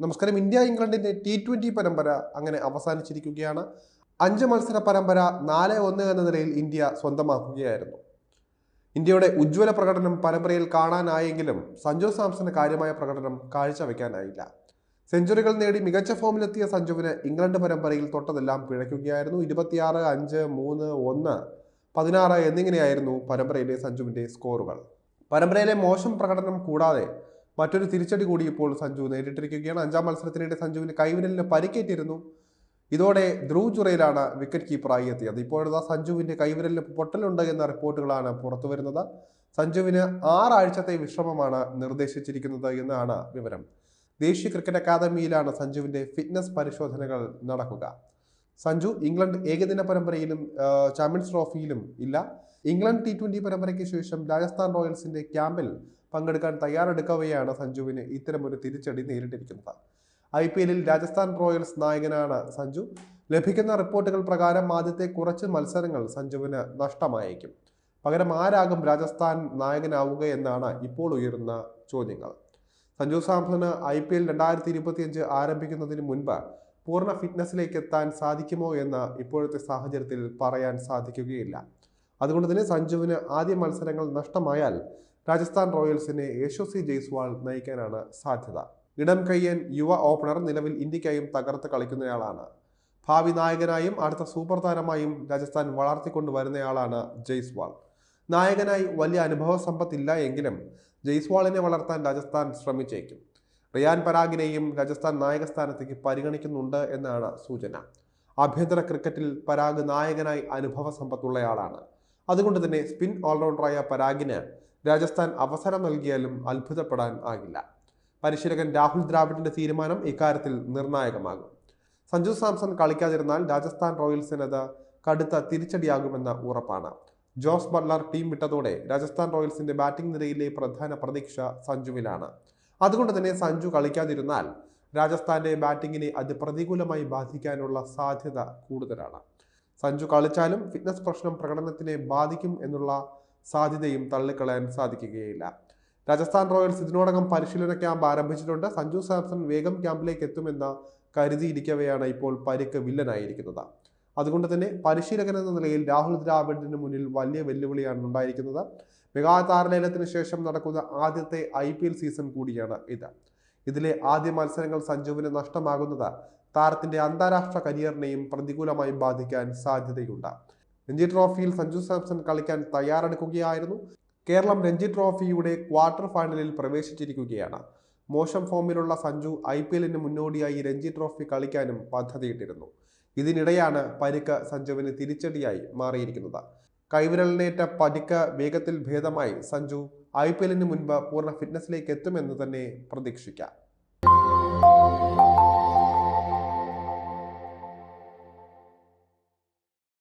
നമസ്കാരം. ഇന്ത്യ ഇംഗ്ലണ്ടിന്റെ T twenty പരമ്പര അങ്ങനെ അവസാനിച്ചിരിക്കുകയാണ്. അഞ്ച് മത്സര പരമ്പര നാല് ഒന്ന് എന്ന നിലയിൽ ഇന്ത്യ സ്വന്തമാക്കുകയായിരുന്നു. ഇന്ത്യയുടെ ഉജ്ജ്വല പ്രകടനം പരമ്പരയിൽ കാണാനായെങ്കിലും സഞ്ജു സാംസന് കാര്യമായ പ്രകടനം കാഴ്ചവെക്കാനായില്ല. സെഞ്ചുറികൾ നേടി മികച്ച ഫോമിലെത്തിയ സഞ്ജുവിന് ഇംഗ്ലണ്ട് പരമ്പരയിൽ തൊട്ടതെല്ലാം പിഴയ്ക്കുകയായിരുന്നു. ഇരുപത്തിയാറ് അഞ്ച് മൂന്ന് ഒന്ന് പതിനാറ് എന്നിങ്ങനെയായിരുന്നു പരമ്പരയിലെ സഞ്ജുവിന്റെ സ്കോറുകൾ. പരമ്പരയിലെ മോശം പ്രകടനം കൂടാതെ മറ്റൊരു തിരിച്ചടി കൂടി ഇപ്പോൾ സഞ്ജു നേരിട്ടിരിക്കുകയാണ്. അഞ്ചാം മത്സരത്തിനിടെ സഞ്ജുവിന് കൈവിരലിന് പരിക്കേറ്റിരുന്നു. ഇതോടെ ധ്രുവ് ജുറയിലാണ് വിക്കറ്റ് കീപ്പറായി എത്തിയത്. ഇപ്പോഴത്തെ സഞ്ജുവിന്റെ കൈവിരലിന് പൊട്ടലുണ്ട് എന്ന റിപ്പോർട്ടുകളാണ് പുറത്തു വരുന്നത്. സഞ്ജുവിന് ആറാഴ്ചത്തെ വിശ്രമമാണ് നിർദ്ദേശിച്ചിരിക്കുന്നത് എന്നാണ് വിവരം. ദേശീയ ക്രിക്കറ്റ് അക്കാദമിയിലാണ് സഞ്ജുവിന്റെ ഫിറ്റ്നസ് പരിശോധനകൾ നടക്കുക. സഞ്ജു ഇംഗ്ലണ്ട് ഏകദിന പരമ്പരയിലും ചാമ്പ്യൻസ് ട്രോഫിയിലും ഇല്ല. ഇംഗ്ലണ്ട് ടി ട്വന്റി പരമ്പരയ്ക്ക് ശേഷം രാജസ്ഥാൻ റോയൽസിന്റെ ക്യാമ്പിൽ പങ്കെടുക്കാൻ തയ്യാറെടുക്കവെയാണ് സഞ്ജുവിന് ഇത്തരമൊരു തിരിച്ചടി നേരിട്ടിരിക്കുന്നത്. ഐ പി എല്ലിൽ രാജസ്ഥാൻ റോയൽസ് നായകനാണ് സഞ്ജു. ലഭിക്കുന്ന റിപ്പോർട്ടുകൾ പ്രകാരം ആദ്യത്തെ കുറച്ച് മത്സരങ്ങൾ സഞ്ജുവിന് നഷ്ടമായേക്കും. പകരം ആരാകും രാജസ്ഥാൻ നായകനാവുക എന്നാണ് ഇപ്പോൾ ഉയരുന്ന ചോദ്യങ്ങൾ. സഞ്ജു സാംസണ് ഐ പി എൽ രണ്ടായിരത്തി ഇരുപത്തിയഞ്ച് ആരംഭിക്കുന്നതിന് മുൻപ് പൂർണ ഫിറ്റ്നസ്സിലേക്ക് എത്താൻ സാധിക്കുമോ എന്ന് ഇപ്പോഴത്തെ സാഹചര്യത്തിൽ പറയാൻ സാധിക്കുകയില്ല. അതുകൊണ്ട് തന്നെ സഞ്ജുവിന് ആദ്യ മത്സരങ്ങൾ നഷ്ടമായാൽ രാജസ്ഥാൻ റോയൽസിനെ യശോസി ജയ്സ്വാൾ നയിക്കാനാണ് സാധ്യത. ഇടം കയ്യൻ യുവ ഓപ്പണർ നിലവിൽ ഇന്ത്യക്കായും തകർത്ത് കളിക്കുന്നയാളാണ്. ഭാവി നായകനായും അടുത്ത സൂപ്പർ താരമായും രാജസ്ഥാൻ വളർത്തിക്കൊണ്ടുവരുന്നയാളാണ് ജയ്സ്വാൾ. നായകനായി വലിയ അനുഭവ സമ്പത്തില്ല എങ്കിലും ജയ്സ്വാളിനെ വളർത്താൻ രാജസ്ഥാൻ ശ്രമിച്ചേക്കും. റിയാൻ പരാഗിനെയും രാജസ്ഥാൻ നായക സ്ഥാനത്തേക്ക് പരിഗണിക്കുന്നുണ്ട് എന്നാണ് സൂചന. ആഭ്യന്തര ക്രിക്കറ്റിൽ പരാഗ് നായകനായി അനുഭവ സമ്പത്തുള്ളയാളാണ്. അതുകൊണ്ട് തന്നെ സ്പിൻ ഓൾറൗണ്ടറായ പരാഗിന് രാജസ്ഥാൻ അവസരം നൽകിയാലും അത്ഭുതപ്പെടാൻ ആകില്ല. പരിശീലകൻ രാഹുൽ ദ്രാവിഡിന്റെ തീരുമാനം ഇക്കാര്യത്തിൽ നിർണായകമാകും. സഞ്ജു സാംസൺ കളിക്കാതിരുന്നാൽ രാജസ്ഥാൻ റോയൽസിന് അത് കടുത്ത തിരിച്ചടിയാകുമെന്ന ഉറപ്പാണ്. ജോസ് ബട്ട്ലർ ടീം വിട്ടതോടെ രാജസ്ഥാൻ റോയൽസിന്റെ ബാറ്റിംഗ് നിരയിലെ പ്രധാന പ്രതീക്ഷ സഞ്ജുവിലാണ്. അതുകൊണ്ട് തന്നെ സഞ്ജു കളിക്കാതിരുന്നാൽ രാജസ്ഥാന്റെ ബാറ്റിങ്ങിനെ അത് പ്രതികൂലമായി ബാധിക്കാനുള്ള സാധ്യത കൂടുതലാണ്. സഞ്ജു കളിച്ചാലും ഫിറ്റ്നസ് പ്രശ്നം പ്രകടനത്തിനെ ബാധിക്കും എന്നുള്ള സാധ്യതയും തള്ളിക്കളയാൻ സാധിക്കുകയില്ല. രാജസ്ഥാൻ റോയൽസ് ഇതിനോടകം പരിശീലന ക്യാമ്പ് ആരംഭിച്ചിട്ടുണ്ട്. സഞ്ജു സാംസൺ വേഗം ക്യാമ്പിലേക്ക് എത്തുമെന്ന് കരുതിയിരിക്കവെയാണ് ഇപ്പോൾ പരിക്ക് വില്ലനായിരിക്കുന്നത്. അതുകൊണ്ട് തന്നെ പരിശീലകൻ എന്ന നിലയിൽ രാഹുൽ ദ്രാവിഡിന് മുന്നിൽ വലിയ വെല്ലുവിളിയാണ് ഉണ്ടായിരിക്കുന്നത്. മെഗാ താരലേലത്തിന് ശേഷം നടക്കുന്ന ആദ്യത്തെ ഐ പി എൽ സീസൺ കൂടിയാണ് ഇത്. ഇതിലെ ആദ്യ മത്സരങ്ങൾ സഞ്ജുവിന് നഷ്ടമാകുന്നത് താരത്തിന്റെ അന്താരാഷ്ട്ര കരിയറിനെയും പ്രതികൂലമായി ബാധിക്കാൻ സാധ്യതയുണ്ട്. രഞ്ജി ട്രോഫിയിൽ സഞ്ജു സാംസൺ കളിക്കാൻ തയ്യാറെടുക്കുകയായിരുന്നു. കേരളം രഞ്ജി ട്രോഫിയുടെ ക്വാർട്ടർ ഫൈനലിൽ പ്രവേശിച്ചിരിക്കുകയാണ്. മോശം ഫോമിലുള്ള സഞ്ജു ഐ പി എല്ലിന് മുന്നോടിയായി രഞ്ജി ട്രോഫി കളിക്കാനും പദ്ധതിയിട്ടിരുന്നു. ഇതിനിടെയാണ് പരിക്ക് സഞ്ജുവിന് തിരിച്ചടിയായി മാറിയിരിക്കുന്നത്. കൈവിരലിനേറ്റ പതിക്ക വേഗത്തിൽ ഭേദമായി സഞ്ജു ഐ പി എല്ലിന് മുൻപ് പൂർണ ഫിറ്റ്നസിലേക്ക് എത്തുമെന്ന് തന്നെ പ്രതീക്ഷിക്കാം.